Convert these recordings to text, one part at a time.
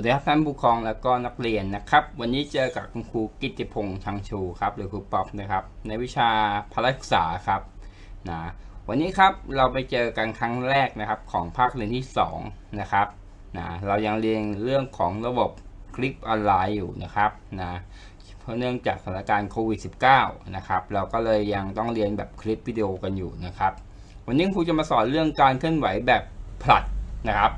สวัสดีครับท่านผู้ปกครองและก็นักเรียนนะครับ วันนี้เจอกับคุณครูกิติพงษ์ชังชูครับหรือครูป๊อปนะครับ ในวิชาพละศึกษาครับนะวันนี้ครับเราไปเจอกันครั้งแรกนะครับของภาคเรียนที่2นะครับนะเรายังเรียนเรื่องของระบบคลิปออนไลน์อยู่นะครับนะเพราะเนื่องจากสถานการณ์โควิด -19 นะครับเราก็เลยยังต้องเรียนแบบคลิปวิดีโอกันอยู่นะครับ วันนี้ครูจะมาสอนเรื่องการเคลื่อนไหวแบบผลัดนะครับ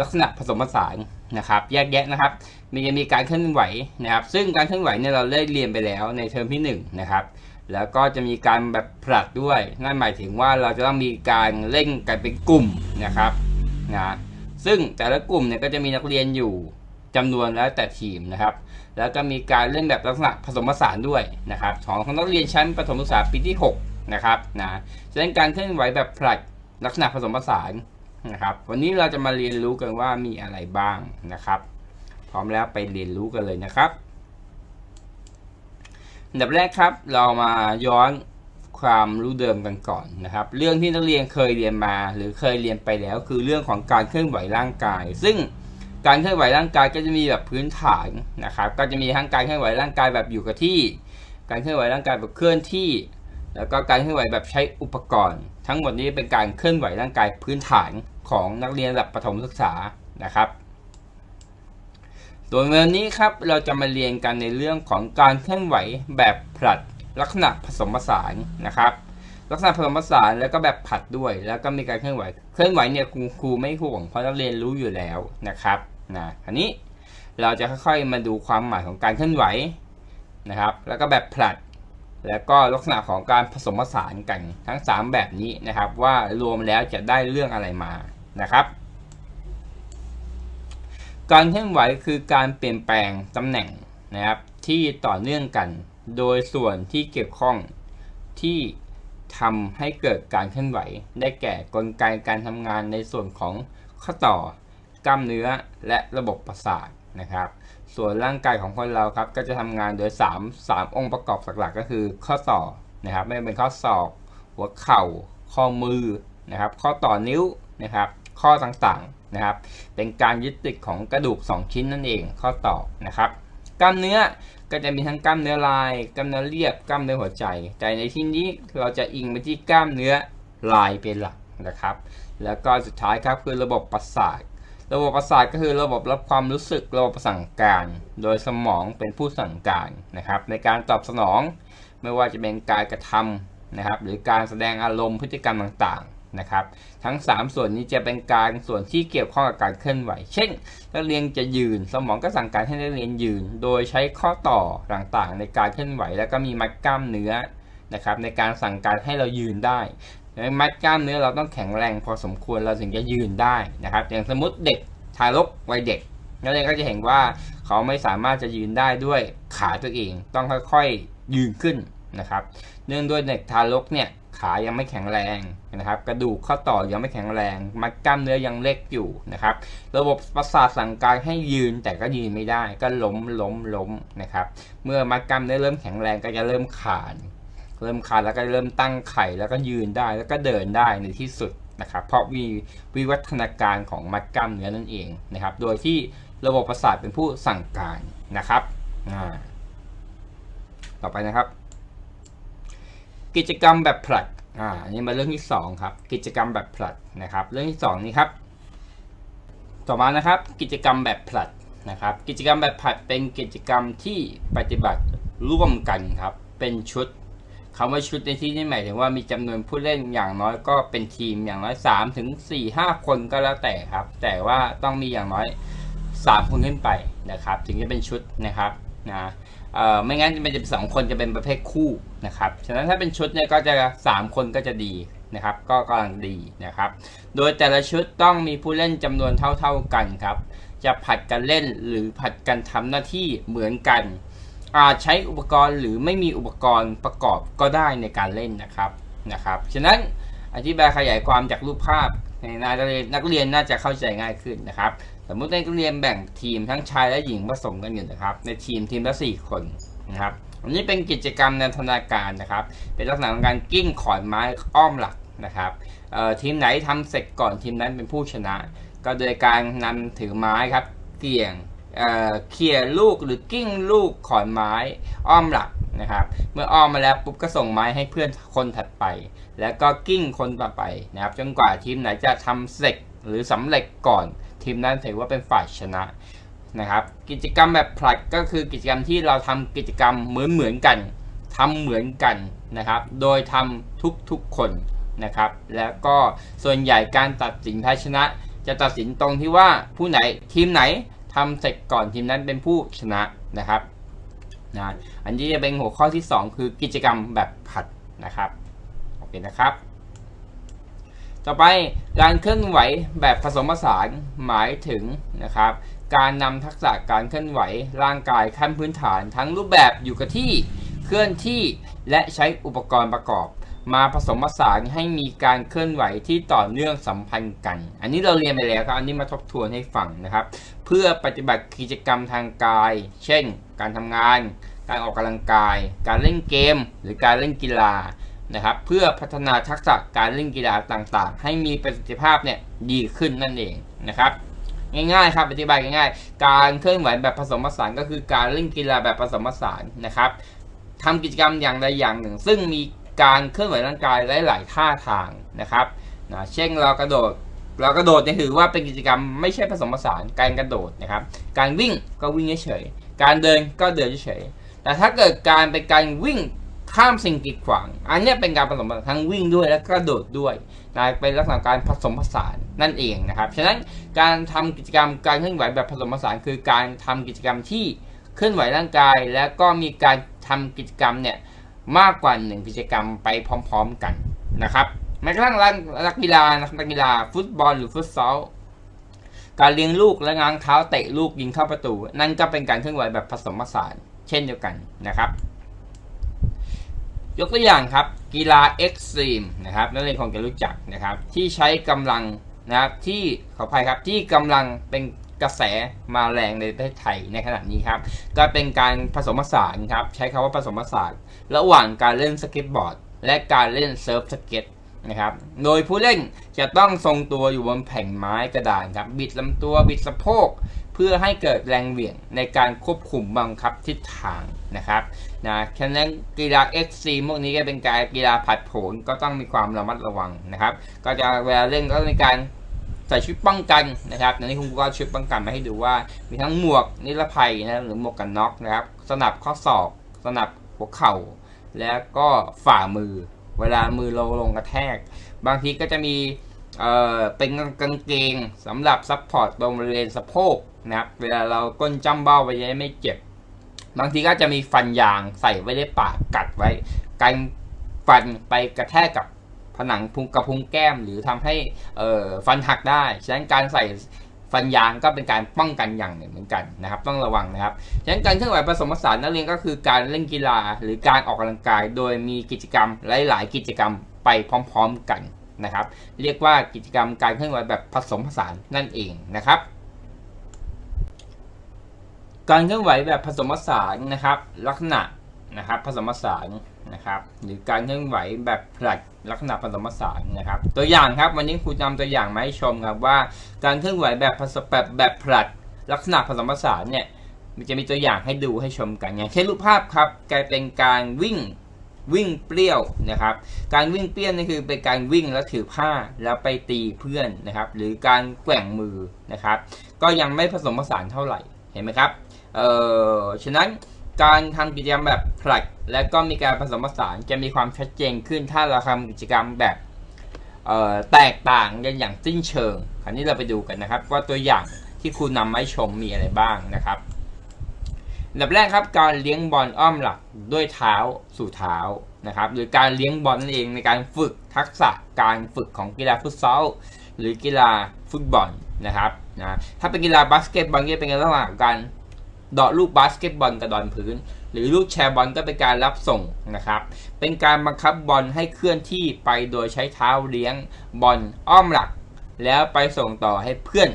ลักษณะผสมผสาน นะครับแยกแยะนะครับมีจะมีการเคลื่อนไหวนะครับ ซึ่งการเคลื่อนไหวเนี่ยเราได้เรียนไปแล้วในเทอมที่1นะครับแล้วก็จะมีการแบบผลัดด้วย นั่นหมายถึงว่าเราจะต้องมีการเล่นกันเป็นกลุ่มนะครับนะซึ่งแต่ละกลุ่มเนี่ยก็จะมีนักเรียนอยู่จำนวนแล้วแต่ทีมนะครับ แล้วก็มีการเล่นแบบลักษณะผสมผสานด้วยนะครับของของนักเรียนชั้นประถมศึกษาปีที่6นะครับนะฉะนั้นการเคลื่อนไหวแบบผลัดลักษณะผสมผสาน นะครับ วันนี้เราจะมาเรียนรู้กันว่ามีอะไรบ้างนะครับ พร้อมแล้วไปเรียนรู้กันเลยนะครับอันดับแรกครับ เรามาย้อนความรู้เดิมกันก่อนนะครับ เรื่องที่นักเรียนเคยเรียนมา หรือเคยเรียนไปแล้ว คือเรื่องของการเคลื่อนไหวร่างกาย ซึ่งการเคลื่อนไหวร่างกายก็จะมีแบบพื้นฐานนะครับ ก็จะมีทั้งการเคลื่อนไหวร่างกายแบบอยู่กับที่ การเคลื่อนไหวร่างกายแบบเคลื่อนที่ แล้วก็การเคลื่อนไหวแบบใช้อุปกรณ์ ทั้งหมดนี้เป็นการเคลื่อนไหวร่างกายพื้นฐาน ของนักเรียนระดับประถมศึกษานะครับตัววันนี้ครับเราจะมาเรียนกันในเรื่องของการเคลื่อนไหวแบบผลัดลักษณะผสมผสานนะครับ ลักษณะผสมผสานแล้วก็แบบผัดด้วย แล้วก็มีการเคลื่อนไหว เคลื่อนไหวเนี่ยครูครูไม่ห่วงเพราะนักเรียนรู้อยู่แล้วนะครับนะคราวนี้เราจะค่อยๆมาดูความหมายของการเคลื่อนไหวนะครับ แล้วก็แบบผลัด แล้วก็ลักษณะของการผสมผสานกันทั้ง 3 แบบนี้นะครับ ว่ารวมแล้วจะได้เรื่องอะไรมา นะครับ การเคลื่อนไหวคือการเปลี่ยนแปลงตำแหน่งนะครับที่ต่อเนื่องกัน โดยส่วนที่เกี่ยวข้องที่ทำให้เกิดการเคลื่อนไหว ได้แก่กลไกการทำงานในส่วนของข้อต่อกล้ามเนื้อและระบบประสาทนะครับ ส่วนร่างกายของคนเราครับก็จะทำงานโดย 3 3 องค์ประกอบหลักๆ ก็คือข้อต่อนะครับ ไม่เป็นข้อศอก หัวเข่า ข้อมือนะครับ ข้อต่อนิ้วนะครับ ข้อต่างๆนะครับ เป็นการยึดติดของกระดูก 2 ชิ้นนั่นเองข้อต่อนะครับ กล้ามเนื้อก็จะมีทั้งกล้ามเนื้อลาย กล้ามเนื้อเรียบ กล้ามเนื้อหัวใจ แต่ในที่นี้เราจะอิงไปที่กล้ามเนื้อลายเป็นหลักนะครับ แล้วก็สุดท้ายครับคือระบบประสาท ระบบประสาทก็คือระบบรับความรู้สึก ระบบสั่งการ โดยสมองเป็นผู้สั่งการนะครับ ในการตอบสนอง ไม่ว่าจะเป็นการกระทำนะครับ หรือการแสดงอารมณ์พฤติกรรมต่างๆ นะครับ ทั้ง 3 ส่วนนี้จะเป็นการส่วนที่เกี่ยวข้องกับการเคลื่อนไหว เช่น นักเรียนจะยืน สมองก็สั่งการให้นักเรียนยืน โดยใช้ข้อต่อต่างๆ ในการเคลื่อนไหว แล้วก็มีมัดกล้ามเนื้อนะครับในการสั่งการให้เรายืนได้มัดกล้ามเนื้อเราต้องแข็งแรงพอสมควรเราถึงจะยืนได้นะครับ อย่างสมมติเด็กทารกวัยเด็กนักเรียนก็จะเห็นว่าเขาไม่สามารถจะยืนได้ด้วยขาตัวเอง ต้องค่อยๆยืนขึ้นนะครับ เนื่องด้วยเด็กทารกเนี่ย ขายังไม่แข็งแรงนะครับ กระดูกข้อต่อยังไม่แข็งแรง มัดกล้ามเนื้อยังเล็กอยู่นะครับ ระบบประสาทสั่งการให้ยืนแต่ก็ยืนไม่ได้ ก็ล้มล้มล้มนะครับ เมื่อมัดกล้ามเนื้อเริ่มแข็งแรงก็จะเริ่มขานเริ่มคานแล้วก็เริ่มตั้งไข่แล้วก็ยืนได้แล้วก็เดินได้ในที่สุดนะครับเพราะมีวิวัฒนาการของมัดกล้ามเนื้อนั่นเองนะครับ โดยที่ระบบประสาทเป็นผู้สั่งการนะครับต่อไปนะครับ กิจกรรมแบบผลัด อ่าอันนี้มาเรื่องที่ 2 ครับ กิจกรรมแบบผลัดนะครับ เรื่องที่ 2 นี้ครับ ต่อมานะครับ กิจกรรมแบบผลัดนะครับ กิจกรรมแบบผลัดเป็นกิจกรรมที่ปฏิบัติร่วมกันครับ เป็นชุดคำว่าชุดในที่นี้หมายถึงว่ามีจำนวนผู้เล่นอย่างน้อยก็เป็นทีมอย่างน้อย3ถึง4 5 คนก็แล้วแต่ครับ แต่ว่าต้องมีอย่างน้อย 3 คนขึ้นไปนะครับ ถึงจะเป็นชุดนะครับนะ เอ่อไม่งั้นมันจะเป็นสองคนจะเป็นประเภทคู่นะครับ ฉะนั้นถ้าเป็นชุดเนี่ยก็จะ 3 คนก็จะดีนะครับ ก็กำลังดีนะครับ โดยแต่ละชุดต้องมีผู้เล่นจำนวนเท่า ๆกันครับ จะผัดกันเล่นหรือผัดกันทำหน้าที่เหมือนกันอาจใช้อุปกรณ์หรือไม่มีอุปกรณ์ประกอบก็ได้ในการเล่นนะครับนะครับ ฉะนั้นอธิบายขยายความจากรูปภาพในนักเรียนนักเรียนน่าจะเข้าใจง่ายขึ้นนะครับ สมมุติในเรียนแบ่งทีมทั้งชายและหญิงผสมกันอยู่นะครับ ในทีมทีมละ 4 คนนะครับอันนี้เป็นกิจกรรมในธนาการนะครับ เป็นลักษณะของการกิ้งขอนไม้อ้อมหลักนะครับทีมไหนทำเสร็จก่อนทีมนั้นเป็นผู้ชนะ ก็โดยการนำถือไม้ครับเกี่ยงเอ่อเขี่ยลูกหรือกิ้งลูกขอนไม้อ้อมหลักนะครับ เมื่ออ้อมมาแล้วปุ๊บก็ส่งไม้ให้เพื่อนคนถัดไป แล้วก็กิ้งคนต่อไปนะครับ จนกว่าทีมไหนจะทำเสร็จหรือสำเร็จก่อน ทีมนั้นถือว่าเป็นฝ่ายชนะนะครับ กิจกรรมแบบผลัดก็คือกิจกรรมที่เราทำกิจกรรมเหมือนเหมือนๆกันทำเหมือนกันนะครับ โดยทำทุกๆคนนะครับ แล้วก็ส่วนใหญ่การตัดสินแพ้ชนะ จะตัดสินตรงที่ว่าผู้ไหนทีมไหนทำเสร็จก่อนทีมนั้นเป็นผู้ชนะนะครับนะอันนี้จะเป็นหัวข้อที่ 2 คือกิจกรรมแบบผัดนะครับ โอเคนะครับ ต่อไปการเคลื่อนไหวแบบผสมผสานหมายถึงนะครับการนำทักษะการเคลื่อนไหวร่างกายขั้นพื้นฐาน ทั้งรูปแบบอยู่กับที่เคลื่อนที่และใช้อุปกรณ์ประกอบ มาผสมผสานให้มีการเคลื่อนไหวที่ต่อเนื่องสัมพันธ์กัน อันนี้เราเรียนไปแล้วครับอันนี้มาทบทวนให้ฟังนะครับ เพื่อปฏิบัติกิจกรรมทางกาย เช่น การทำงาน การออกกำลังกาย การเล่นเกม หรือการเล่นกีฬา นะครับเพื่อพัฒนาทักษะการเล่นกีฬาต่างๆ ให้มีประสิทธิภาพเนี่ยดีขึ้นนั่นเองนะครับง่ายๆครับอธิบายง่ายๆ การเคลื่อนไหวแบบผสมผสานก็คือการเล่นกีฬาแบบผสมผสานนะครับทำกิจกรรมอย่างใดอย่างหนึ่ง ซึ่งมีการเคลื่อนไหวร่างกายหลายๆท่าทางนะครับนะเช่นเรากระโดดเรากระโดดเนี่ยถือว่าเป็นกิจกรรมไม่ใช่ผสมผสานการกระโดดนะครับ การวิ่งก็วิ่งเฉยๆการเดินก็เดินเฉยๆแต่ถ้าเกิดการเป็นการวิ่ง ข้ามสิ่งกีดขวาง อันนี้เป็นการผสมผสานทั้งวิ่งด้วยและกระโดดด้วยนะเป็นลักษณะการผสมผสานนั่นเองนะครับ ฉะนั้นการทำกิจกรรมการเคลื่อนไหวแบบผสมผสานคือการทำกิจกรรมที่เคลื่อนไหวร่างกาย แล้วก็มีการทำกิจกรรมเนี่ยมากกว่าหนึ่งกิจกรรมไปพร้อม ๆกันนะครับแม้กระทั่งนักกีฬานักกีฬาฟุตบอลหรือฟุตซอลการเลี้ยงลูกและง้างเท้าเตะลูกยิงเข้าประตู นั่นก็เป็นการเคลื่อนไหวแบบผสมผสาน เช่นเดียวกันนะครับ ยกตัวอย่างครับกีฬาเอ็กซ์ตรีมนะครับนักเรียนคงจะรู้จักนะครับ ที่ใช้กำลังนะครับที่ขออภัยครับที่กำลังเป็นกระแสมาแรงในประเทศไทยในขณะนี้ครับ ก็เป็นการผสมผสานครับใช้คำว่าผสมผสานระหว่างการเล่นสเก็ตบอร์ด และการเล่นเซิร์ฟสเก็ตนะครับโดยผู้เล่นจะต้องทรงตัวอยู่บนแผ่นไม้กระดานครับ บิดลำตัวบิดสะโพก เพื่อให้เกิดแรงเหวี่ยงในการควบคุมบังคับทิศทางนะครับนะฉะนั้นกีฬาเอ็กซ์ีพวกนี้ก็เป็นการกีฬาผัดโผนก็ต้องมีความระมัดระวังนะครับ ก็จะเวลาเล่นก็มีการใส่ชุดป้องกันนะครับในนี้คุณก็ชุดป้องกันมาให้ดูว่ามีทั้งหมวกนิรภัยนะหรือหมวกกันน็อกนะครับ สนับข้อศอกสนับหัวเข่า แล้วก็ฝ่ามือ เวลามือเราลงกระแทก บางทีก็จะมีเอ่อเป็นกางเกงสำหรับซัพพอร์ตตรงบริเวณสะโพก นะครับเวลาเราก้นจ้ำเบ้าไปจะได้ไม่เจ็บ บางทีก็จะมีฟันยางใส่ไว้ในปากกัดไว้กันฟันไปกระแทกกับผนังพุงกระพุ้งแก้ม หรือทำให้เอ่อฟันหักได้ ฉะนั้นการใส่ฟันยางก็เป็นการป้องกันอย่างหนึ่งเหมือนกันนะครับ ต้องระวังนะครับ ฉะนั้นการเคลื่อนไหวผสมผสานนักเรียนก็คือการเล่นกีฬาหรือการออกกำลังกาย โดยมีกิจกรรมหลาย ๆ กิจกรรมไปพร้อม ๆ กันนะครับ เรียกว่ากิจกรรมการเคลื่อนไหวแบบผสมผสานนั่นเองนะครับ การเคลื่อนไหวแบบผสมผสานนะครับ ลักษณะนะครับผสมผสานนะครับ หรือการเคลื่อนไหวแบบผลัดลักษณะผสมผสานนะครับ ตัวอย่างครับวันนี้ครูนำตัวอย่างมาให้ชมครับว่า การเคลื่อนไหวแบบผสมแบบแบบผลัดลักษณะผสมผสานเนี่ยมันจะมีตัวอย่างให้ดูให้ชมกันอย่างเช่นรูปภาพครับกลายเป็นการวิ่งวิ่งเปรี้ยวนะครับ การวิ่งเปรี้ยวนี่คือเป็นการวิ่งแล้วถือผ้าแล้วไปตีเพื่อนนะครับ หรือการแกว่งมือนะครับ ก็ยังไม่ผสมผสานเท่าไหร่ เห็นไหมครับ เอ่อ ฉะนั้นการทำกิจกรรมแบบผลัดและก็มีการผสมผสานจะมีความชัดเจนขึ้นถ้าเราทำกิจกรรมแบบเอ่อแตกต่างกันอย่างสิ้นเชิง คราวนี้เราไปดูกันนะครับ ว่าตัวอย่างที่ครูนำมาให้ชมมีอะไรบ้างนะครับอันดับแรกครับการเลี้ยงบอลอ้อมหลักด้วยเท้าสู่เท้านะครับหรือการเลี้ยงบอลนั่นเองในการฝึกทักษะการฝึกของกีฬาฟุตซอลหรือกีฬาฟุตบอล นะครับนะถ้าเป็นกีฬาบาสเกตบอลก็เป็นลักษณะของการเดาะลูกบาสเกตบอลกระดอนพื้น หรือลูกแชร์บอลก็เป็นการรับส่งนะครับ เป็นการบังคับบอลให้เคลื่อนที่ไปโดยใช้เท้าเลี้ยงบอลอ้อมหลัก แล้วไปส่งต่อให้เพื่อน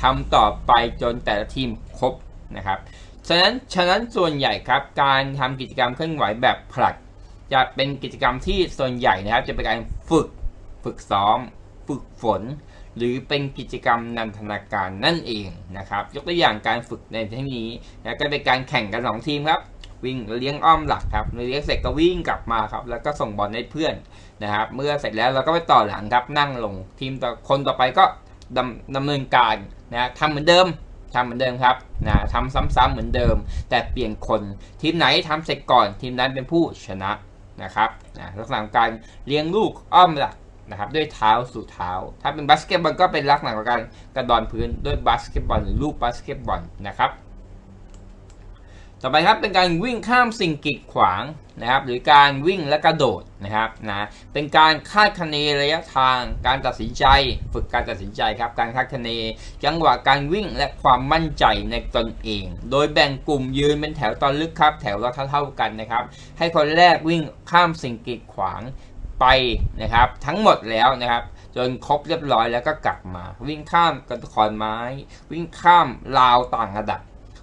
ทำต่อไปจนแต่ละทีมครบนะครับฉะนั้นฉะนั้นส่วนใหญ่ครับการทำกิจกรรมเคลื่อนไหวแบบผลัด จะเป็นกิจกรรมที่ส่วนใหญ่นะครับ จะเป็นการฝึกฝึกซ้อม ฝึกฝน หรือเป็นกิจกรรมนันทนาการนั่นเองนะครับ ยกตัวอย่างการฝึกในที่นี้นะก็เป็นการแข่งกันสองทีมครับวิ่งเลี้ยงอ้อมหลักครับเลี้ยงเสร็จก็วิ่งกลับมาครับ แล้วก็ส่งบอลให้เพื่อนนะครับ เมื่อเสร็จแล้วเราก็ไปต่อหลังครับนั่งลงทีมต่อคนต่อไปก็ดำดำเนินการนะทำเหมือนเดิมทำเหมือนเดิมครับนะทำซ้ำๆเหมือนเดิม แต่เปลี่ยนคนทีมไหนทำเสร็จก่อน ทีมนั้นเป็นผู้ชนะนะครับนะลักษณะการเลี้ยงลูกอ้อมหลัก นะครับด้วยเท้าสู่เท้า ถ้าเป็นบาสเกตบอลก็เป็นลักษณะของการกระดอนพื้นด้วยบาสเกตบอลหรือลูกบาสเกตบอลนะครับต่อไปครับเป็นการวิ่งข้ามสิ่งกีดขวางนะครับหรือการวิ่งและกระโดดนะครับนะเป็นการคาดคะเนระยะทาง การตัดสินใจ ฝึกการตัดสินใจครับการคาดคะเนจังหวะการวิ่งและความมั่นใจในตนเอง โดยแบ่งกลุ่มยืนเป็นแถวตอนลึกครับ แถวละเท่าๆกันนะครับให้คนแรกวิ่งข้ามสิ่งกีดขวาง ไปนะครับ ทั้งหมดแล้วนะครับ จนครบเรียบร้อยแล้วก็กลับมา วิ่งข้ามกระขอนไม้ วิ่งข้ามราวต่างระดับ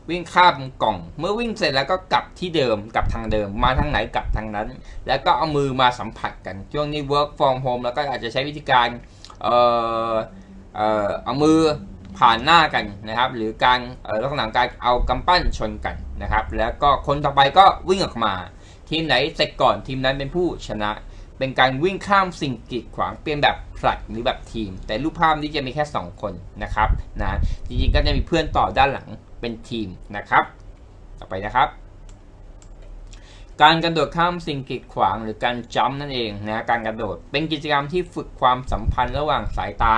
วิ่งข้ามกล่อง เมื่อวิ่งเสร็จแล้วก็กลับที่เดิมกลับทางเดิม มาทางไหนกลับทางนั้น แล้วก็เอามือมาสัมผัสกันช่วงนี้ work from home แล้วก็อาจจะใช้วิธีการเออเออเอามือผ่านหน้ากันนะครับ หรือการลักษณะการเอากำปั้นชนกันนะครับ แล้วก็คนต่อไปก็วิ่งออกมา ทีมไหนเสร็จก่อนทีมนั้นเป็นผู้ชนะ เป็นการวิ่งข้ามสิ่งกีดขวางเป็นแบบผลัดหรือแบบทีม แต่รูปภาพนี้จะมีแค่ 2 คนนะครับนะจริงๆก็จะมีเพื่อนต่อด้านหลังเป็นทีมนะครับ ต่อไปนะครับการกระโดดข้ามสิ่งกีดขวางหรือการจัมนั่นเองนะการกระโดดเป็นกิจกรรมที่ฝึกความสัมพันธ์ระหว่างสายตา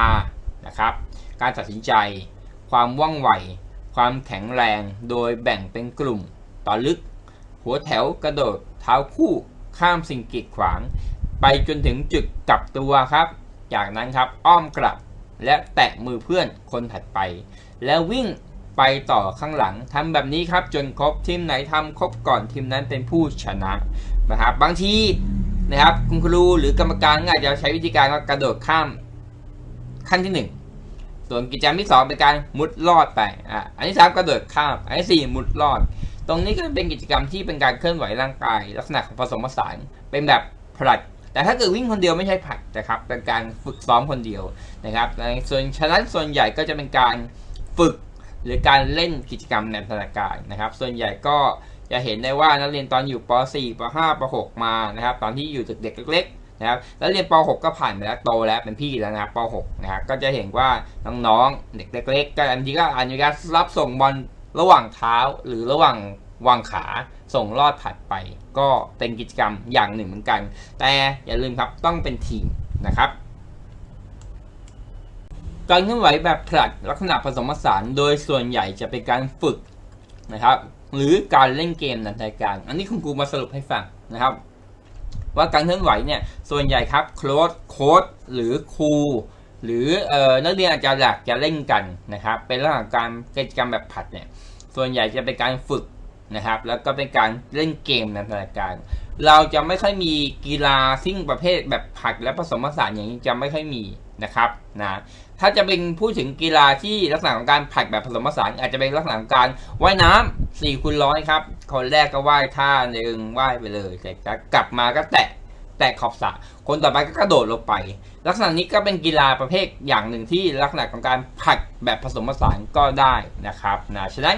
นะครับ การตัดสินใจ ความว่องไว ความแข็งแรง โดยแบ่งเป็นกลุ่ม ต่อลึก หัวแถวกระโดดเท้าคู่ข้ามสิ่งกีดขวาง ไปจนถึงจุดกลับตัวครับ จากนั้นครับอ้อมกลับและแตะมือเพื่อนคนถัดไป แล้ววิ่งไปต่อข้างหลังทำแบบนี้ครับจนครบทีมไหนทำครบก่อนทีมนั้นเป็นผู้ชนะนะครับบางทีนะครับคุณครูหรือกรรมการอาจจะใช้วิธีการกระโดดข้ามขั้นที่หนึ่งส่วนกิจกรรมที่สองเป็นการมุดลอดไปอะอันที่สามกระโดดข้าม อันที่สี่มุดลอด ตรงนี้ก็เป็นกิจกรรมที่เป็นการเคลื่อนไหวร่างกาย ลักษณะของผสมผสานเป็นแบบผลัด แต่ถ้าเกิดวิ่งคนเดียวไม่ใช่ผัดนะครับเป็นการฝึกซ้อมคนเดียวนะครับส่วนฉะนั้นส่วนใหญ่ก็จะเป็นการฝึกหรือการเล่นกิจกรรมในธนาคารณ์นะครับ ส่วนใหญ่ก็จะเห็นได้ว่านักเรียนตอนอยู่ป .4 ป .5 ป .6 มานะครับ ตอนที่อยู่เด็กๆเล็กๆนะครับแล้วเรียนป .6 ก็ผ่านไปแล้วโตแล้วเป็นพี่แล้วนะครับป .6 นะครับก็จะเห็นว่าน้องๆเด็กเล็กๆก็อันที่ก็อนนี้ก็รับส่งบอลระหว่างเท้าหรือระหว่างวางขา ส่งลอดผัดไป ก็เป็นกิจกรรมอย่างหนึ่งเหมือนกัน แต่อย่าลืมครับต้องเป็นทีมนะครับการเคลื่อนไหวแบบผลัดลักษณะผสมผสานโดยส่วนใหญ่จะเป็นการฝึกนะครับ หรือการเล่นเกมในรายการ อันนี้คุณครูมาสรุปให้ฟังนะครับ ว่าการเคลื่อนไหวเนี่ยส่วนใหญ่ครับโค้ดโค้ดหรือครูหรือออนักเรียนอาจารย์หลักจะเล่นกันนะครับ เป็นเรื่องของการกิจกรรมแบบผัดเนี่ยส่วนใหญ่จะเป็นการฝึก นะครับ แล้วก็เป็นการเล่นเกมในรายการเราจะไม่ค่อยมีกีฬาซิ่งประเภทแบบผัดและผสมผสานอย่างนี้จะไม่ค่อยมีนะครับนะถ้าจะเป็นพูดถึงกีฬาที่ลักษณะของการผัดแบบผสมผสานอาจจะเป็นลักษณะของการว่ายน้ำ4คูณร้อยครับ คนแรกก็ว่ายท่าหนึ่งว่ายไปเลยเสร็จแล้วกลับมาก็แตะแตะขอบสระคนต่อไปก็กระโดดลงไป ลักษณะนี้ก็เป็นกีฬาประเภทอย่างหนึ่งที่ลักษณะของการผัดแบบผสมผสานก็ได้นะครับนะฉะนั้น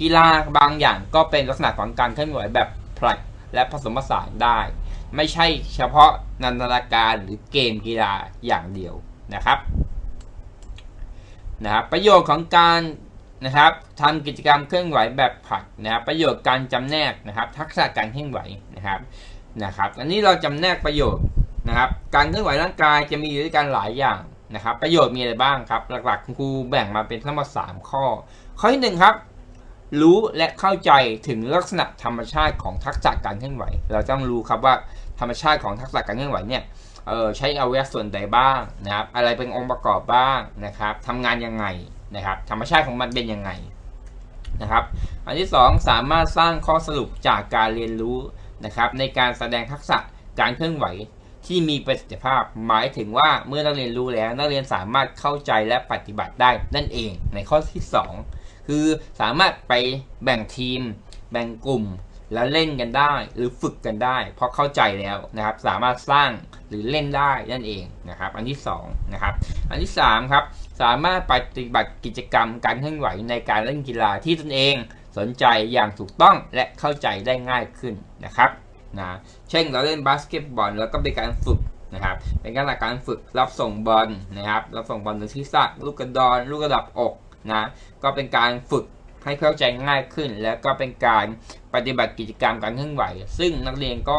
กีฬาบางอย่างก็เป็นลักษณะของการเคลื่อนไหวแบบผลัดและผสมผสานได้ ไม่ใช่เฉพาะนันทนาการหรือเกมกีฬาอย่างเดียวนะครับนะครับประโยชน์ของการนะครับทำกิจกรรมเคลื่อนไหวแบบผลัดนะครับประโยชน์การจำแนกนะครับทักษะการเคลื่อนไหวนะครับนะครับอันนี้เราจำแนกประโยชน์นะครับการเคลื่อนไหวร่างกายจะมีอยู่ด้วยกันหลายอย่างนะครับ ประโยชน์มีอะไรบ้างครับ หลักๆครูแบ่งมาเป็นทั้งหมด3ข้อ ข้อที่หนึ่งครับ รู้และเข้าใจถึงลักษณะธรรมชาติของทักษะการเคลื่อนไหว เราต้องรู้ครับว่าธรรมชาติของทักษะการเคลื่อนไหวเนี่ยใช้อวัยวะส่วนใดบ้างนะครับ อะไรเป็นองค์ประกอบบ้างนะครับทำงานยังไงนะครับ ธรรมชาติของมันเป็นยังไงนะครับ อันที่ 2 สามารถสร้างข้อสรุปจากการเรียนรู้นะครับ ในการแสดงทักษะการเคลื่อนไหวที่มีประสิทธิภาพ หมายถึงว่าเมื่อนักเรียนรู้แล้ว นักเรียนสามารถเข้าใจและปฏิบัติได้นั่นเองในข้อที่ 2 คือสามารถไปแบ่งทีม แบ่งกลุ่มแล้วเล่นกันได้หรือฝึกกันได้ เพราะเข้าใจแล้วนะครับ สามารถสร้างหรือเล่นได้นั่นเองนะครับ อันที่2นะครับ อันที่3ครับสามารถปฏิบัติกิจกรรมการเคลื่อนไหวในการเล่นกีฬาที่ตนเองสนใจอย่างถูกต้องและเข้าใจได้ง่ายขึ้นนะครับนะเช่นเราเล่นบาสเกตบอลแล้วก็เป็นการฝึกนะครับเป็นการการฝึกรับส่งบอลนะครับรับส่งบอลโดยที่ซักลูกกระดอนลูกกระดับอก นะก็เป็นการฝึกให้เข้าใจง่ายขึ้น แล้วก็เป็นการปฏิบัติกิจกรรมการเคลื่อนไหว ซึ่งนักเรียนก็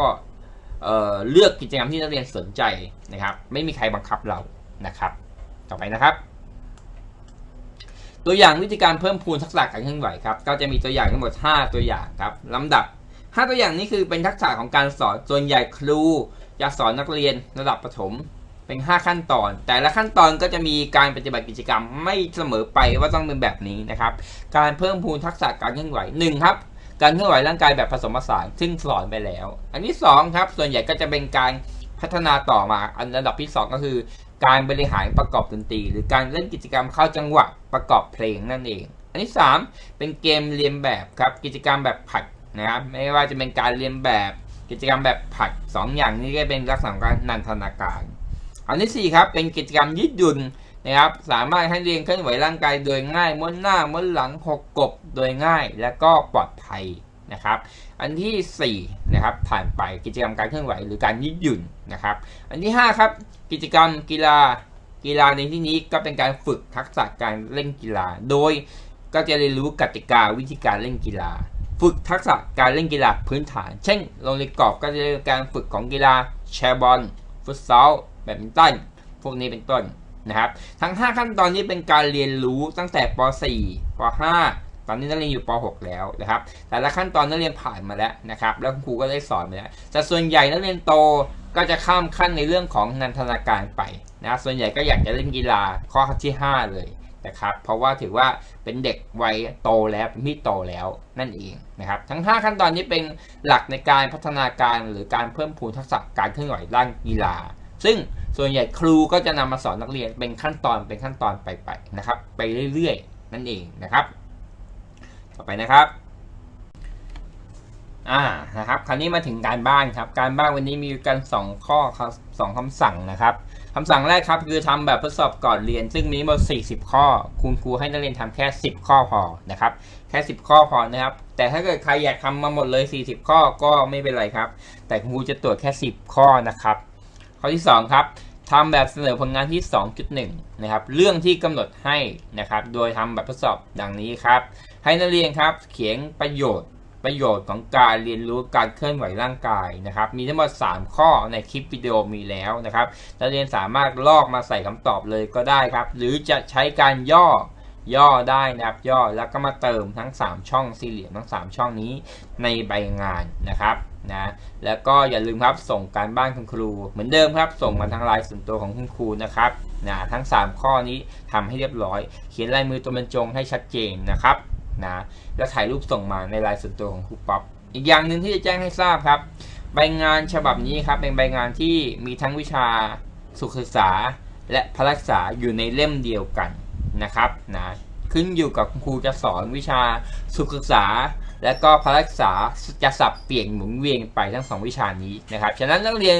เเลือกกิจกรรมที่นักเรียนสนใจนะครับ ไม่มีใครบังคับเรานะครับ ต่อไปนะครับ ตัวอย่างวิธีการเพิ่มพูนทักษะการเคลื่อนไหวครับก็จะมีตัวอย่างทั้งหมด 5 ตัวอย่างครับลำดับ 5 ตัวอย่างนี้คือเป็นทักษะของการสอนส่วนใหญ่ครูจะสอนนักเรียนระดับประถม เป็น 5 ขั้นตอน แต่ละขั้นตอนก็จะมีการปฏิบัติกิจกรรมไม่เสมอไปว่าต้องเป็นแบบนี้นะครับ การเพิ่มพูนทักษะการเคลื่อนไหว1ครับการเคลื่อนไหวร่างกายแบบผสมผสานซึ่งสอนไปแล้ว อันที่2ครับ ส่วนใหญ่ก็จะเป็นการพัฒนาต่อมา อันระดับที่ 2 ก็คือ การบริหารประกอบดนตรี หรือการเล่นกิจกรรมเข้าจังหวะประกอบเพลงนั่นเอง อันที่ 3 เป็นเกมเรียนแบบครับ กิจกรรมแบบผัดนะครับ ไม่ว่าจะเป็นการเรียนแบบ กิจกรรมแบบผัด 2 อย่างนี้ก็เป็นลักษณะของการนันทนาการ อันที่4ครับเป็นกิจกรรมยืดหยุ่นนะครับสามารถให้เรียนเคลื่อนไหวร่างกายโดยง่ายม้วนหน้าม้วนหลังหกกบโดยง่าย และก็ปลอดภัยนะครับอันที่4นะครับผ่านไปกิจกรรมการเคลื่อนไหวหรือการยืดหยุ่นนะครับอันที่5ครับกิจกรรมกีฬากีฬาในที่นี้ก็เป็นการฝึกทักษะการเล่นกีฬา โดยก็จะเรียนรู้กติกาวิธีการเล่นกีฬา ฝึกทักษะการเล่นกีฬาพื้นฐาน เช่น โรงเรียนกรอบก็จะเป็นการฝึกของกีฬาแชร์บอลฟุตซอล แบดมินตันพวกนี้เป็นต้นนะครับทั้ง 5 ขั้นตอนนี้เป็นการเรียนรู้ตั้งแต่ป .4 ป .5 ตอนนี้นักเรียนอยู่ป .6 แล้วนะครับ แต่ละขั้นตอนนักเรียนผ่านมาแล้วนะครับ แล้วครูก็ได้สอนไปแล้วแต่ส่วนใหญ่นักเรียนโตก็จะข้ามขั้นในเรื่องของนันทนาการไปนะส่วนใหญ่ก็อยากจะเล่นกีฬาข้อที่ 5 เลยนะครับ เพราะว่าถือว่าเป็นเด็กวัยโตแล้วเป็นพี่โตแล้วนั่นเองนะครับ ทั้ง 5 ขั้นตอนนี้เป็นหลักในการพัฒนาการหรือการเพิ่มพูนทักษะการเคลื่อนไหวด้านกีฬา ซึ่ง ส่วนใหญ่ครูก็จะนำมาสอนนักเรียนเป็นขั้นตอนเป็นขั้นตอนไปไปนะครับ ไปเรื่อยๆ นั่นเองนะครับ ต่อไปนะครับอ่านะครับคราวนี้มาถึงการบ้านครับ การบ้านวันนี้มีกัน 2 ข้อครับสองคำสั่งนะครับคำสั่งแรกครับคือทำแบบทดสอบก่อนเรียน ซึ่งมีหมด40 ข้อ คุณครูให้นักเรียนทำแค่ 10 ข้อพอนะครับแค่ 10 ข้อพอนะครับ แต่ถ้าเกิดใครอยากทำมาหมดเลย 40 ข้อก็ไม่เป็นไรครับ แต่คุณครูจะตรวจแค่ 10 ข้อนะครับ ข้อที่ 2 ครับ ทำแบบเสนอผลงานที่ 2.1 นะครับ เรื่องที่กำหนดให้นะครับ โดยทำแบบทดสอบดังนี้ครับ ให้นักเรียนครับ เขียนประโยชน์ ประโยชน์ของการเรียนรู้การเคลื่อนไหวร่างกายนะครับ มีทั้งหมด 3 ข้อในคลิปวิดีโอมีแล้วนะครับ นักเรียนสามารถลอกมาใส่คำตอบเลยก็ได้ครับ หรือจะใช้การย่อย่อได้นะครับย่อแล้วก็มาเติมทั้ง 3 ช่องสี่เหลี่ยมทั้ง 3 ช่องนี้ในใบงานนะครับ นะแล้วก็อย่าลืมครับส่งการบ้านคุณครู เหมือนเดิมครับส่งมาทางไลน์ส่วนตัวของคุณครูนะครับนะทั้ง 3 ข้อนี้ทำให้เรียบร้อย เขียนลายมือตัวบรรจงให้ชัดเจนนะครับนะแล้วถ่ายรูปส่งมาในไลน์ส่วนตัวของครูป๊อปอีกอย่างหนึ่งที่จะแจ้งให้ทราบครับ ใบงานฉบับนี้ครับเป็นใบงานที่มีทั้งวิชาสุขศึกษา และพลักษาอยู่ในเล่มเดียวกันนะครับนะขึ้นอยู่กับครูจะสอนวิชาสุขศึกษา และก็พักษาจะสับเปลี่ยนหมุนเวียนไปทั้งสองวิชานี้นะครับ ฉะนั้นนักเรียน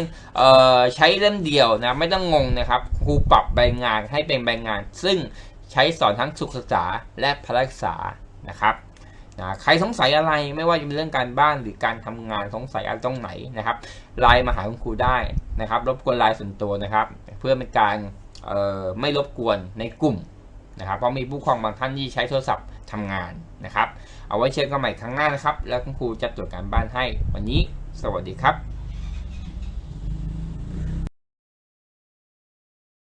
ใช้เล่มเดียวนะไม่ต้องงงนะครับครูปรับใบงานให้เป็นใบงาน ซึ่งใช้สอนทั้งสุขศึกษาและพักษานะครับนะใครสงสัยอะไรไม่ว่าจะเป็นเรื่องการบ้านหรือการทำงานสงสัยอะไรตรงไหนนะครับไลน์มาหาคุณครูได้นะครับรบกวนไลน์ส่วนตัวนะครับ เพื่อเป็นการไม่รบกวนในกลุ่มนะครับเพราะมีผู้ปกครองบางท่านที่ใช้โทรศัพท์ทำงานนะครับ เอาไว้เช็คกันใหม่ครั้งหน้านะครับ แล้วคุณครูจะตรวจการบ้านให้ วันนี้ สวัสดีครับ